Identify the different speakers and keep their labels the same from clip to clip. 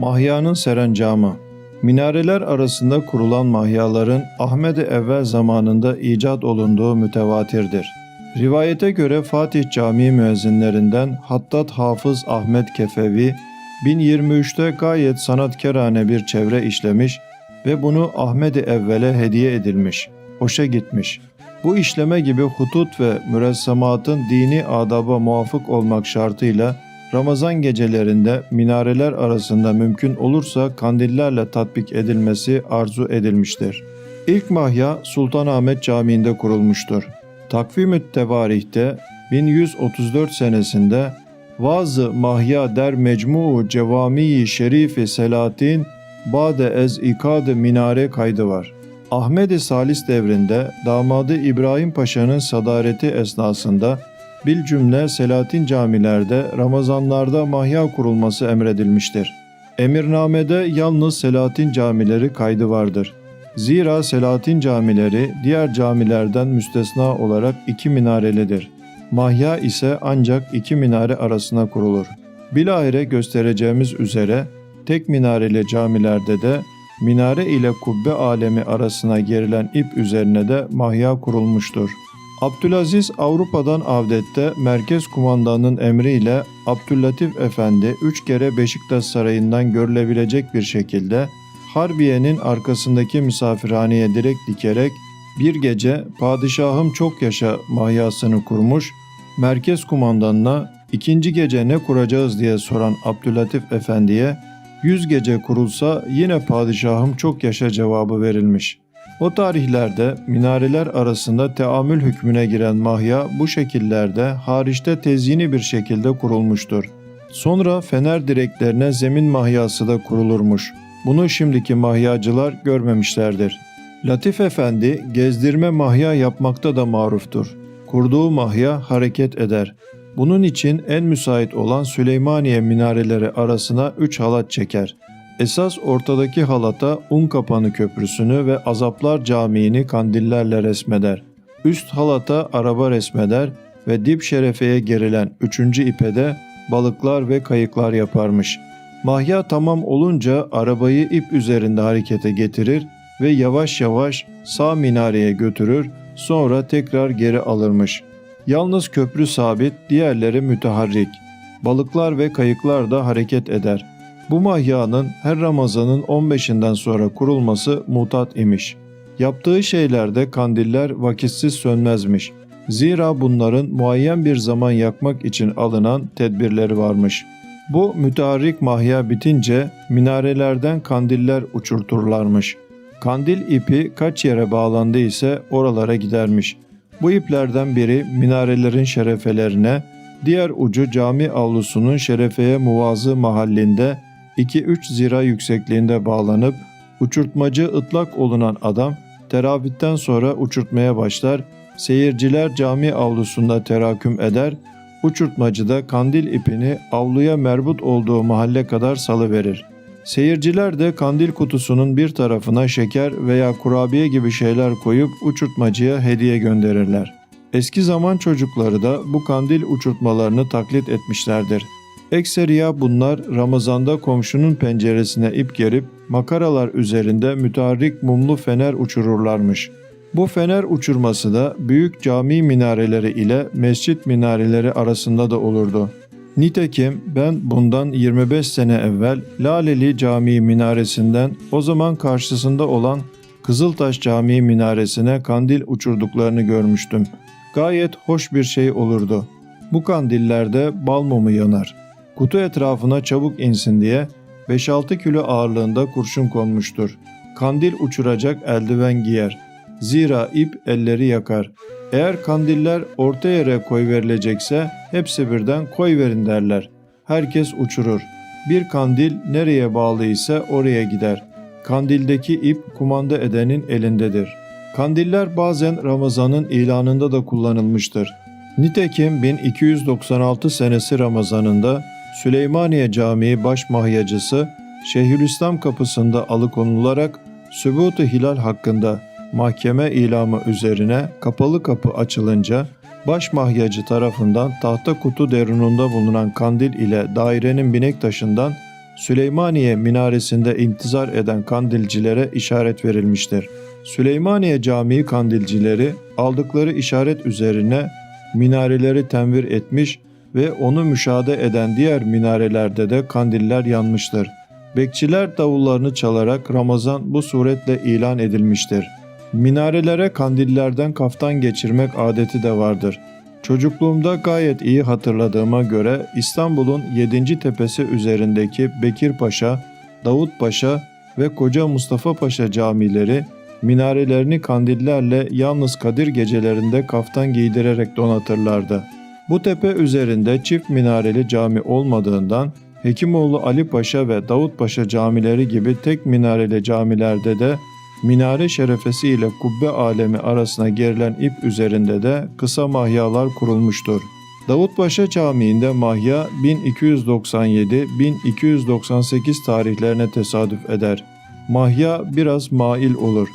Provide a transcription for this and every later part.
Speaker 1: Mahya'nın serencamı Minareler arasında kurulan mahyaların Ahmet-i Evvel zamanında icat olunduğu mütevatirdir. Rivayete göre Fatih Camii müezzinlerinden Hattat Hafız Ahmet Kefevi 1023'te gayet sanatkarane bir çevre işlemiş ve bunu Ahmet-i Evvel'e hediye edilmiş. Hoşa gitmiş. Bu işleme gibi hutut ve müressematın dini adaba muvafık olmak şartıyla Ramazan gecelerinde minareler arasında mümkün olursa kandillerle tatbik edilmesi arzu edilmiştir. İlk mahya Sultanahmet Camii'nde kurulmuştur. Takvim-ü Tevarih'te 1134 senesinde Vazı Mahya der Mecmu Cevami Şerifi Selatin Bade ez İkad minare kaydı var. Ahmet-i Salis devrinde damadı İbrahim Paşa'nın sadareti esnasında bil cümle Selatin camilerde Ramazanlarda mahya kurulması emredilmiştir. Emirnamede yalnız Selatin camileri kaydı vardır. Zira Selatin camileri diğer camilerden müstesna olarak iki minarelidir. Mahya ise ancak iki minare arasına kurulur. Bilahare göstereceğimiz üzere tek minareli camilerde de minare ile kubbe alemi arasına gerilen ip üzerine de mahya kurulmuştur. Abdülaziz Avrupa'dan avdette merkez kumandanının emriyle Abdüllatif Efendi üç kere Beşiktaş Sarayı'ndan görülebilecek bir şekilde Harbiye'nin arkasındaki misafirhaneye direkt dikerek bir gece padişahım çok yaşa mahyasını kurmuş, merkez kumandanına ikinci gece ne kuracağız diye soran Abdülatif Efendi'ye yüz gece kurulsa yine padişahım çok yaşa cevabı verilmiş. O tarihlerde minareler arasında teamül hükmüne giren mahya bu şekillerde hariçte tezyini bir şekilde kurulmuştur. Sonra fener direklerine zemin mahyası da kurulurmuş. Bunu şimdiki mahyacılar görmemişlerdir. Latif Efendi gezdirme mahya yapmakta da maruftur. Kurduğu mahya hareket eder. Bunun için en müsait olan Süleymaniye minareleri arasına üç halat çeker. Esas ortadaki halata Unkapanı Köprüsü'nü ve Azaplar Camii'ni kandillerle resmeder. Üst halata araba resmeder ve dip şerefeye gerilen üçüncü ipede balıklar ve kayıklar yaparmış. Mahya tamam olunca arabayı ip üzerinde harekete getirir ve yavaş yavaş sağ minareye götürür sonra tekrar geri alırmış. Yalnız köprü sabit, diğerleri müteharrik. Balıklar ve kayıklar da hareket eder. Bu mahyanın her Ramazan'ın 15'inden sonra kurulması mutat imiş. Yaptığı şeylerde kandiller vakitsiz sönmezmiş. Zira bunların muayyen bir zaman yakmak için alınan tedbirleri varmış. Bu müteharrik mahya bitince minarelerden kandiller uçurturlarmış. Kandil ipi kaç yere bağlandı ise oralara gidermiş. Bu iplerden biri minarelerin şerefelerine, diğer ucu cami avlusunun şerefeye muvazı mahallinde 2-3 zira yüksekliğinde bağlanıp uçurtmacı ıtlak olunan adam teravitten sonra uçurtmaya başlar, seyirciler cami avlusunda teraküm eder, uçurtmacı da kandil ipini avluya merbut olduğu mahalle kadar salıverir. Seyirciler de kandil kutusunun bir tarafına şeker veya kurabiye gibi şeyler koyup uçurtmacıya hediye gönderirler. Eski zaman çocukları da bu kandil uçurtmalarını taklit etmişlerdir. Ekseriya bunlar Ramazan'da komşunun penceresine ip gerip makaralar üzerinde müteharrik mumlu fener uçururlarmış. Bu fener uçurması da büyük cami minareleri ile mescit minareleri arasında da olurdu. Nitekim ben bundan 25 sene evvel Laleli Camii minaresinden o zaman karşısında olan Kızıltaş Camii minaresine kandil uçurduklarını görmüştüm. Gayet hoş bir şey olurdu. Bu kandillerde bal mumu yanar. Kutu etrafına çabuk insin diye 5-6 kilo ağırlığında kurşun konmuştur. Kandil uçuracak eldiven giyer. Zira ip elleri yakar. Eğer kandiller orta yere koy verilecekse hepsi birden koy verin derler. Herkes uçurur. Bir kandil nereye bağlı oraya gider. Kandildeki ip kumanda edenin elindedir. Kandiller bazen Ramazan'ın ilanında da kullanılmıştır. Nitekim 1296 senesi Ramazanında Süleymaniye Camii baş mahyacısı Şeyhülislam kapısında alıkonularak Sübut-u Hilal hakkında mahkeme ilamı üzerine kapalı kapı açılınca baş mahyacı tarafından tahta kutu derununda bulunan kandil ile dairenin binek taşından Süleymaniye minaresinde intizar eden kandilcilere işaret verilmiştir. Süleymaniye Camii kandilcileri aldıkları işaret üzerine minareleri tenvir etmiş ve onu müşahede eden diğer minarelerde de kandiller yanmıştır. Bekçiler davullarını çalarak Ramazan bu suretle ilan edilmiştir. Minarelere kandillerden kaftan geçirmek adeti de vardır. Çocukluğumda gayet iyi hatırladığıma göre İstanbul'un 7. tepesi üzerindeki Bekir Paşa, Davut Paşa ve Koca Mustafa Paşa camileri minarelerini kandillerle yalnız Kadir gecelerinde kaftan giydirerek donatırlardı. Bu tepe üzerinde çift minareli cami olmadığından Hekimoğlu Ali Paşa ve Davut Paşa camileri gibi tek minareli camilerde de minare şerefesi ile kubbe alemi arasına gerilen ip üzerinde de kısa mahyalar kurulmuştur. Davutpaşa Camii'nde mahya 1297-1298 tarihlerine tesadüf eder. Mahya biraz mail olur.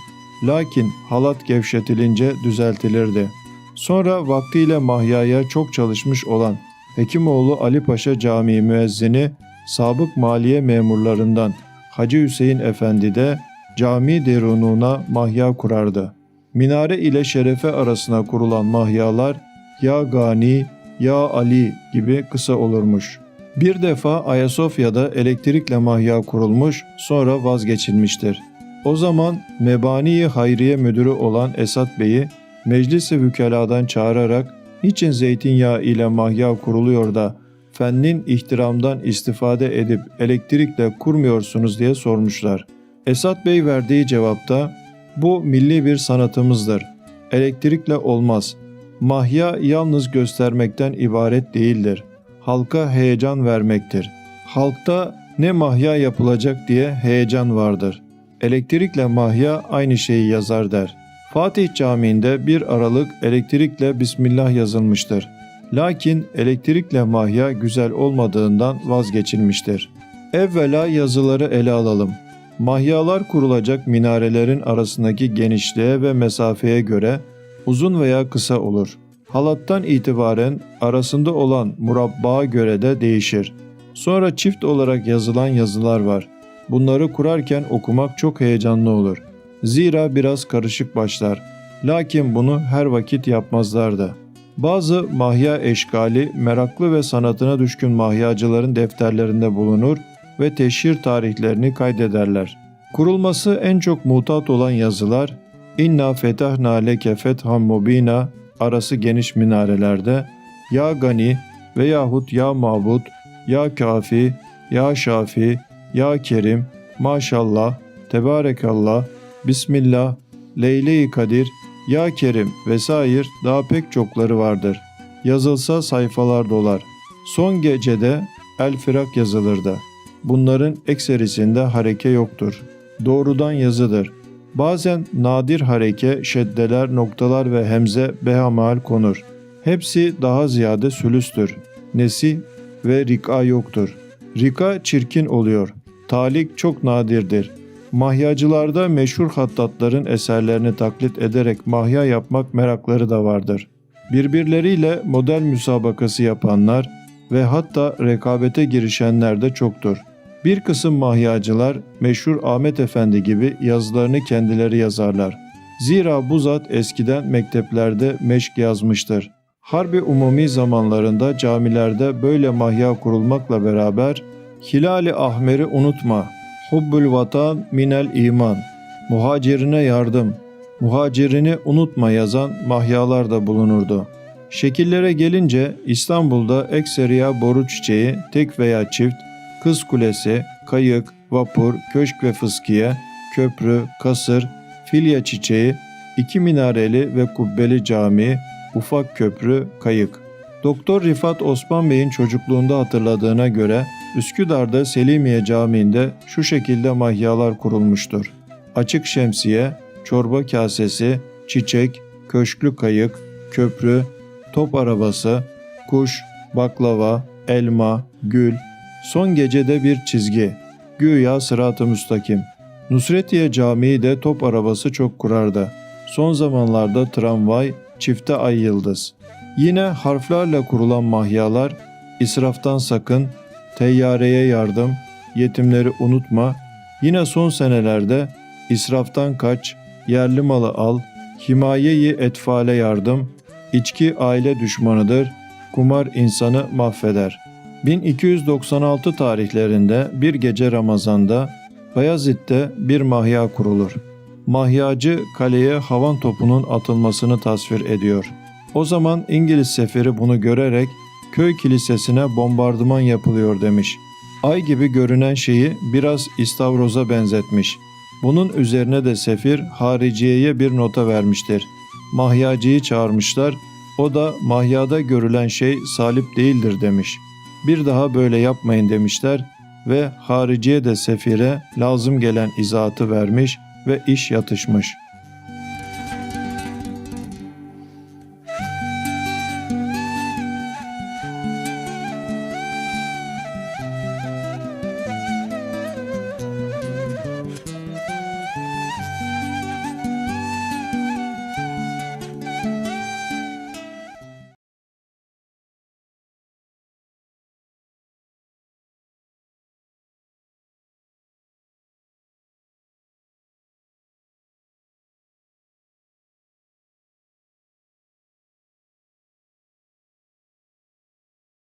Speaker 1: Lakin halat gevşetilince düzeltilirdi. Sonra vaktiyle mahyaya çok çalışmış olan Hekimoğlu Ali Paşa Camii müezzini sabık maliye memurlarından Hacı Hüseyin Efendi de cami derununa mahya kurardı. Minare ile şerefe arasına kurulan mahyalar ya Gani, ya Ali gibi kısa olurmuş. Bir defa Ayasofya'da elektrikle mahya kurulmuş sonra vazgeçilmiştir. O zaman Mebani Hayriye Müdürü olan Esat Bey'i meclisi vükeladan çağırarak niçin zeytinyağı ile mahya kuruluyor da fennin ihtiramdan istifade edip elektrikle kurmuyorsunuz diye sormuşlar. Esat Bey verdiği cevapta bu milli bir sanatımızdır. Elektrikle olmaz. Mahya yalnız göstermekten ibaret değildir. Halka heyecan vermektir. Halkta ne mahya yapılacak diye heyecan vardır. Elektrikle mahya aynı şeyi yazar der. Fatih Camii'nde 1 Aralık elektrikle Bismillah yazılmıştır. Lakin elektrikle mahya güzel olmadığından vazgeçilmiştir. Evvela yazıları ele alalım. Mahyalar kurulacak minarelerin arasındaki genişliğe ve mesafeye göre uzun veya kısa olur. Halattan itibaren arasında olan murabbaa göre de değişir. Sonra çift olarak yazılan yazılar var. Bunları kurarken okumak çok heyecanlı olur. Zira biraz karışık başlar. Lakin bunu her vakit yapmazlardı. Bazı mahya eşkali meraklı ve sanatına düşkün mahyacıların defterlerinde bulunur ve teşhir tarihlerini kaydederler. Kurulması en çok mutat olan yazılar İnna fetahna leke fethan mubina arası geniş minarelerde Ya Gani veyahut Ya Mabut, Ya Kafi, Ya Şafi, Ya Kerim, Maşallah, Tebarekallah, Bismillah, Leyle-i Kadir, Ya Kerim vesaire daha pek çokları vardır. Yazılsa sayfalar dolar. Son gecede El Firak yazılırdı. Bunların ekserisinde hareke yoktur. Doğrudan yazıdır. Bazen nadir hareke, şeddeler, noktalar ve hemze behamal konur. Hepsi daha ziyade sülüstür. Nesi ve rika yoktur. Rika çirkin oluyor. Talik çok nadirdir. Mahyacılarda meşhur hattatların eserlerini taklit ederek mahya yapmak merakları da vardır. Birbirleriyle model müsabakası yapanlar ve hatta rekabete girişenler de çoktur. Bir kısım mahyacılar meşhur Ahmet Efendi gibi yazılarını kendileri yazarlar. Zira bu zat eskiden mekteplerde meşk yazmıştır. Harbi umumi zamanlarında camilerde böyle mahya kurulmakla beraber Hilali Ahmer'i unutma, hubbül vatan minel iman, muhacirine yardım, muhacirini unutma yazan mahyalar da bulunurdu. Şekillere gelince İstanbul'da ekseriya boru çiçeği tek veya çift, kız kulesi, kayık, vapur, köşk ve fıskiye, köprü, kasır, filya çiçeği, iki minareli ve kubbeli cami, ufak köprü, kayık. Doktor Rifat Osman Bey'in çocukluğunda hatırladığına göre Üsküdar'da Selimiye Camii'nde şu şekilde mahyalar kurulmuştur. Açık şemsiye, çorba kasesi, çiçek, köşklü kayık, köprü, top arabası, kuş, baklava, elma, gül, son gecede bir çizgi, güya sırat-ı müstakim. Nusretiye Camii de top arabası çok kurardı. Son zamanlarda tramvay, çifte ay yıldız. Yine harflerle kurulan mahyalar, israftan sakın, teyyareye yardım, yetimleri unutma. Yine son senelerde israftan kaç, yerli malı al, himayeyi etfale yardım, içki aile düşmanıdır, kumar insanı mahveder. 1296 tarihlerinde bir gece Ramazan'da Bayezid'de bir mahya kurulur. Mahyacı kaleye havan topunun atılmasını tasvir ediyor. O zaman İngiliz sefiri bunu görerek köy kilisesine bombardıman yapılıyor demiş. Ay gibi görünen şeyi biraz istavroza benzetmiş. Bunun üzerine de sefir hariciyeye bir nota vermiştir. Mahyacıyı çağırmışlar. O da mahyada görülen şey salip değildir demiş. Bir daha böyle yapmayın demişler ve hariciye de sefire lazım gelen izahatı vermiş ve iş yatışmış.''